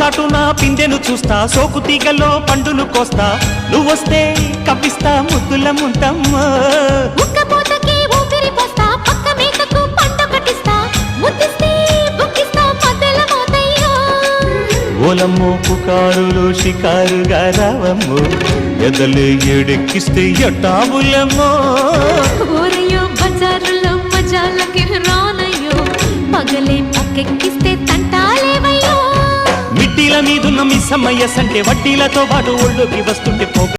చాటున పిందెను చూస్తా సోకు తీగలో పండును కోస్తా. నువ్వొస్తే కప్పిస్తా ముద్దుల ముంతమ్మో. ఓలమ్మో పుకారులు షికారుగా రావమ్మో ఎదలు ఎడెక్కిస్తే ఎట్టాబులమ్మో ఊరయ్యో బజారులో మజాలకి రానయ్యో పగలే పక్కెక్కిస్తే తంటాలేవయ్యో మీదున్న మీ సమయ సంటే వడ్డీలతో పాటు ఒళ్ళుకి వస్తుంటే పోగ